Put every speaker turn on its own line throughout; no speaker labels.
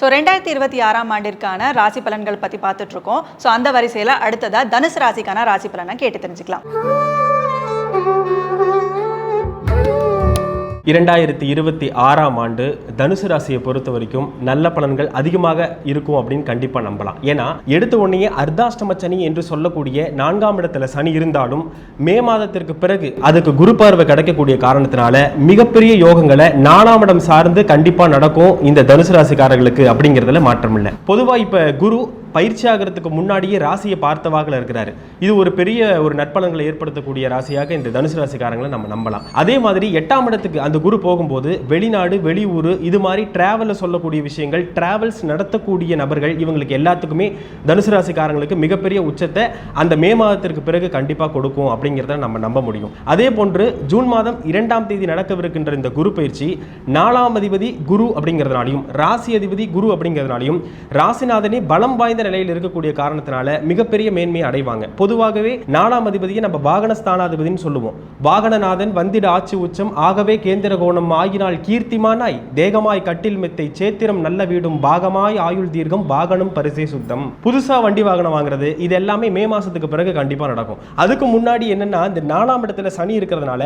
So ரெண்டாயிரத்தி இருபத்தி ஆறாம் ஆண்டிற்கான ராசி பலன்கள் பற்றி பார்த்துட்ருக்கோம் ஸோ அந்த வரிசையில் அடுத்ததா தனுசு ராசிக்கான ராசி பலனை கேட்டு தெரிஞ்சுக்கலாம்.
இரண்டாயிரத்தி இருபத்தி ஆறாம் ஆண்டு தனுசு ராசியை பொறுத்த வரைக்கும் நல்ல பலன்கள் அதிகமாக இருக்கும் அப்படின்னு கண்டிப்பாக நம்பலாம். ஏன்னா எடுத்த உடனே அர்த்தாஷ்டம சனி என்று சொல்லக்கூடிய நான்காம் இடத்துல சனி இருந்தாலும் மே மாதத்திற்கு பிறகு அதுக்கு குரு பார்வை கிடைக்கக்கூடிய காரணத்தினால மிகப்பெரிய யோகங்களை நாலாம் இடம் சார்ந்து கண்டிப்பாக நடக்கும் இந்த தனுசு ராசிக்காரர்களுக்கு அப்படிங்கிறதுல மாற்றம் இல்லை பொதுவாக இப்போ குரு பயிற்சி ஆகிறதுக்கு முன்னாடியே ராசியை பார்த்தவாகல இருக்கிறாரு. இது ஒரு பெரிய ஒரு நற்பலன்களை ஏற்படுத்தக்கூடிய ராசியாக இந்த தனுசு ராசிக்காரங்களை நம்ம நம்பலாம். அதே மாதிரி எட்டாம் இடத்துக்கு அந்த குரு போகும்போது வெளிநாடு வெளியூர் இது மாதிரி டிராவலில் சொல்லக்கூடிய விஷயங்கள் டிராவல்ஸ் நடத்தக்கூடிய நபர்கள் இவங்களுக்கு எல்லாத்துக்குமே தனுசு ராசிக்காரங்களுக்கு மிகப்பெரிய உச்சத்தை அந்த மே மாதத்திற்கு பிறகு கண்டிப்பாக கொடுக்கும் அப்படிங்கிறத நம்ம நம்ப முடியும். அதே போன்று ஜூன் மாதம் இரண்டாம் தேதி நடக்கவிருக்கின்ற இந்த குரு பயிற்சி நாலாம் அதிபதி குரு அப்படிங்கிறதுனாலையும் ராசி அதிபதி குரு அப்படிங்கிறதுனாலையும் ராசிநாதனே பலம் வாய்ந்த நிலையில் இருக்கக்கூடிய காரணத்தினால மிகப்பெரிய மேன்மையை அடைவாங்க. பொதுவாகவே நாலாம் அதிபதியை நம்ம வாகன ஸ்தானாதிபதினு சொல்லுவோம். வாகனநாதன் வந்திட ஆட்சி உச்சம். ஆகவே கேந்திர கோணம் ஆகினால் கீர்த்திமானாய் தேகமாய் கட்டில் மெத்தை சேத்திரம் நல்ல வீடும் பாகமாய் ஆயுள் தீர்க்கம் வாகனம் பரிசே சுத்தம். புதுசா வண்டி வாகனம் வாங்குறது இது எல்லாமே மே மாசத்துக்கு பிறகு கண்டிப்பா நடக்கும். அதுக்கு முன்னாடி என்னன்னா இந்த நாலாம் இடத்துல சனி இருக்கிறதுனால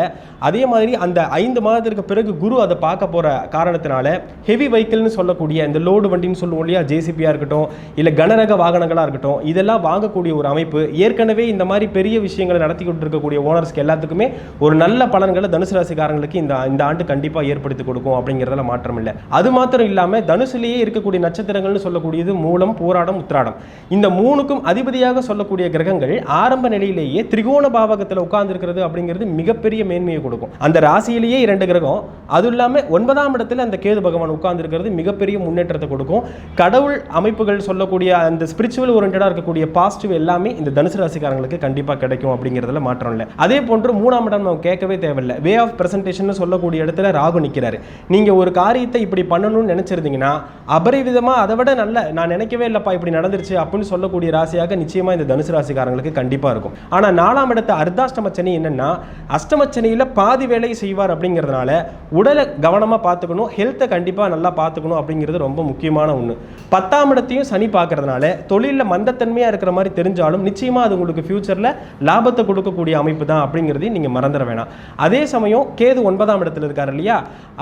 அதே மாதிரி அந்த ஐந்து மாதத்திற்கு பிறகு குரு அதை பார்க்க போற காரணத்தினால ஹெவி வெஹிக்கிள்னு சொல்லக்கூடிய இந்த லோடு வண்டின்னு சொல்லுவோம் இல்லையா ஜேசிபியா இருக்கட்டும் இல்ல கனரக வாகனங்களா இருக்கட்டும் இதெல்லாம் வாங்கக்கூடிய ஒரு அமைப்பு ஏற்கனவே இந்த மாதிரி பெரிய விஷயங்களை நடத்தி கொண்டிருக்கக்கூடிய ஓனர்ஸ்க்கு எல்லாத்துக்குமே ஒரு நல்ல பலன்களை தனுசு ராசிக்காரங்களுக்கு இந்த இந்த ஆண்டு கண்டிப்பாக ஏற்படுத்தி கொடுக்கும் அப்படிங்கிறதுல மாற்றம் இல்லை. அது மாத்திரம் இல்லாமல் தனுசுலேயே இருக்கக்கூடிய நட்சத்திரங்கள்னு சொல்லக்கூடியது மூலம் போராடம் உத்திராடம். இந்த மூணுக்கும் அதிபதியாக சொல்லக்கூடிய கிரகங்கள் ஆரம்ப நிலையிலேயே திரிகோண பாவகத்தில் உட்கார்ந்துருக்கிறது அப்படிங்கிறது மிகப்பெரிய மேன்மையை கொடுக்கும். அந்த ராசியிலேயே இரண்டு கிரகம் அதுவும் இல்லாமல் ஒன்பதாம் இடத்துல அந்த கேது பகவான் உட்கார்ந்துருக்கிறது மிகப்பெரிய முன்னேற்றத்தை கொடுக்கும். கடவுள் அமைப்புகள் சொல்லக்கூடிய அந்த ஸ்பிரிச்சுவல் ஓரியன்டாக இருக்கக்கூடிய பாசிட்டிவ் எல்லாமே இந்த தனுசு ராசிக்காரங்களுக்கு கண்டிப்பாக கிடைக்கும் அப்படிங்கிறதுல மாற்றம் இல்லை. அதே போன்று மூணாம் இடம் நம்ம கேட்கவே தேவையில்லை. வே ஆஃப் பிரசன்டேஷன் சொல்லக்கூடிய இடத்துல ராகு நிற்கிறாரு நீங்கள் ஒரு காரியத்தை இப்படி பண்ணணும்னு நினச்சிருந்தீங்கன்னா அபரிவிதமாக அதை விட நல்ல நான் நினைக்கவே இல்லைப்பா இப்படி நடந்துருச்சு அப்படின்னு சொல்லக்கூடிய ராசியாக நிச்சயமாக இந்த தனுசு ராசிக்காரங்களுக்கு கண்டிப்பாக இருக்கும். ஆனால் நாலாம் இடத்து அர்த்தாஷ்டம சனி என்னன்னா பாதி வேலையை செய்வார் அப்படிங்கிறதுனால உடலை கவனமாக பார்த்துக்கணும் ஹெல்த்தை கண்டிப்பாக நல்லா பார்த்துக்கணும் அப்படிங்கிறது ரொம்ப முக்கியமான ஒன்று பத்தாம் இடத்தையும் சனி பார்க்கறதுனால தொழிலில் மந்தத்தன்மையா இருக்கிற மாதிரி தெரிஞ்சாலும் நிச்சயமா அது உங்களுக்கு ஃபியூச்சரில் லாபத்தை கொடுக்கக்கூடிய அமைப்பு தான் அப்படிங்கிறதையும் நீங்க மறந்துட வேணாம். அதே சமயம் கேது ஒன்பதாம் இடத்துல இருக்காரு இல்லையா?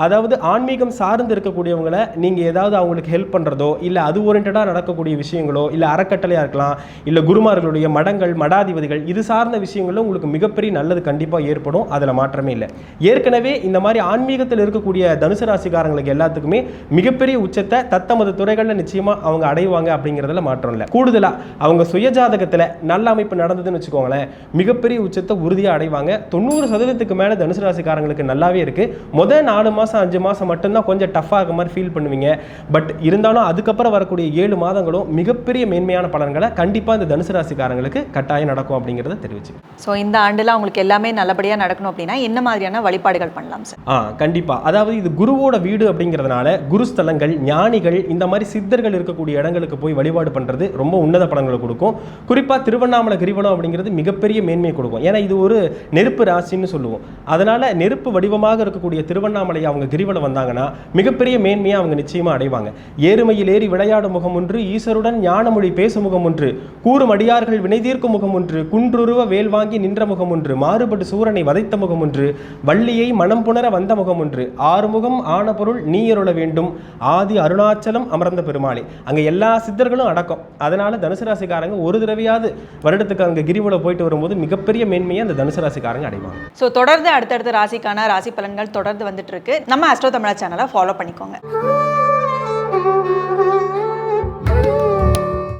அதாவது ஆன்மீகம் சார்ந்து இருக்கக்கூடியவங்களை நீங்க ஏதாவது அவங்களுக்கு ஹெல்ப் பண்றதோ இல்லை அது ஓரியன்டாக நடக்கக்கூடிய விஷயங்களோ இல்லை அறக்கட்டளையாக இருக்கலாம் இல்லை குருமார்களுடைய மடங்கள் மடாதிபதிகள் இது சார்ந்த விஷயங்களும் உங்களுக்கு மிகப்பெரிய நல்லது கண்டிப்பாக ஏற்படும். அதில் மாற்றமே இல்லை. ஏற்கனவே இந்த மாதிரி ஆன்மீகத்தில் இருக்கக்கூடிய தனுசு ராசிக்காரங்களுக்கு எல்லாத்துக்குமே மிகப்பெரிய உச்சத்தை தத்தமது துறைகளில் நிச்சயமாக அவங்க அடைவாங்க அப்படிங்கிறதுல மாற்றம் இல்லை. கூடுதலா அவங்க சுயஜாதகத்துல நல்ல அமைப்பு நடந்ததுன்னு வச்சுக்கோங்களேன் மிகப்பெரிய உச்சத்தை உறுதியா அடைவாங்க. தொண்ணூறு சதவீதத்துக்கு மேல தனுசு ராசிக்காரங்களுக்கு நல்லாவே இருக்கு. முதல் நாலு மாசம் அஞ்சு மாசம் மட்டும்தான் கொஞ்சம் டஃப்பாக இருக்க மாதிரி ஃபீல் பண்ணுவீங்க. பட் இருந்தாலும் அதுக்கப்புறம் வரக்கூடிய ஏழு மாதங்களும் மிகப்பெரிய மேன்மையான பலன்களை கண்டிப்பா இந்த தனுசு ராசிக்காரங்களுக்கு கட்டாயம் நடக்கும் அப்படிங்கிறத தெரிவிச்சு
ஸோ இந்த ஆண்டில் உங்களுக்கு எல்லாமே நல்லபடியாக நடக்கணும் அப்படின்னா என்ன மாதிரியான வழிபாடுகள் பண்ணலாம் சார்
ஆ கண்டிப்பா. அதாவது இது குருவோட வீடு அப்படிங்கிறதுனால குருஸ்தலங்கள் ஞானிகள் இந்த மாதிரி சித்தர்கள் இருக்கக்கூடிய இடங்களுக்கு போய் வழிபாடு பண்ணுறது ரொம்ப உன்னத பலன்களை கொடுக்கும். குறிப்பாக திருவண்ணாமலை கிரிவலம் அப்படிங்கிறது மிகப்பெரிய மேன்மையை கொடுக்கும். ஏன்னா இது ஒரு நெருப்பு ராசின்னு சொல்லுவோம். அதனால் நெருப்பு வடிவமாக இருக்கக்கூடிய திருவண்ணாமலை அவங்க கிரிவலம் வந்தாங்கன்னா மிகப்பெரிய மேன்மையை அவங்க நிச்சயமாக அடைவாங்க. ஏறுமையில் ஏறி விளையாடும் முகம் ஒன்று ஈஸ்வருடன் ஞானமொழி பேசும் முகம் ஒன்று கூறும் அடியார்கள் வினைதீர்க்கும் முகம் ஒன்று குன்றுருவ வேல் வாங்கி நின்ற முகம் ஒன்று மாறுபட்டு சூரனை வதைத்த முகம் ஒன்று வள்ளியை மனம் புணர வந்த முகம் ஒன்று ஆறுமுகம் ஆன பொருள் நீயருள வேண்டும் ஆதி அருணாச்சலம் அமர்ந்த பெருமாளே. அங்கே எல்லா சித்தர்களும் அடக்கம் அதனால தனுசு ராசிக்காரங்க ஒரு தடவையாவது வருடத்துக்கு அங்க கிரிவலம் போயிட்டு வரும்போது மிகப்பெரிய மேன்மையை அந்த தனுசு ராசிக்காரங்க அடைவாங்க.
ஸோ தொடர்ந்து அடுத்தடுத்த ராசிக்கான ராசி பலன்கள் தொடர்ந்து வந்துட்டு இருக்கு. நம்ம அஸ்ட்ரோ தமிழா சேனலை ஃபாலோ பண்ணிக்கோங்க.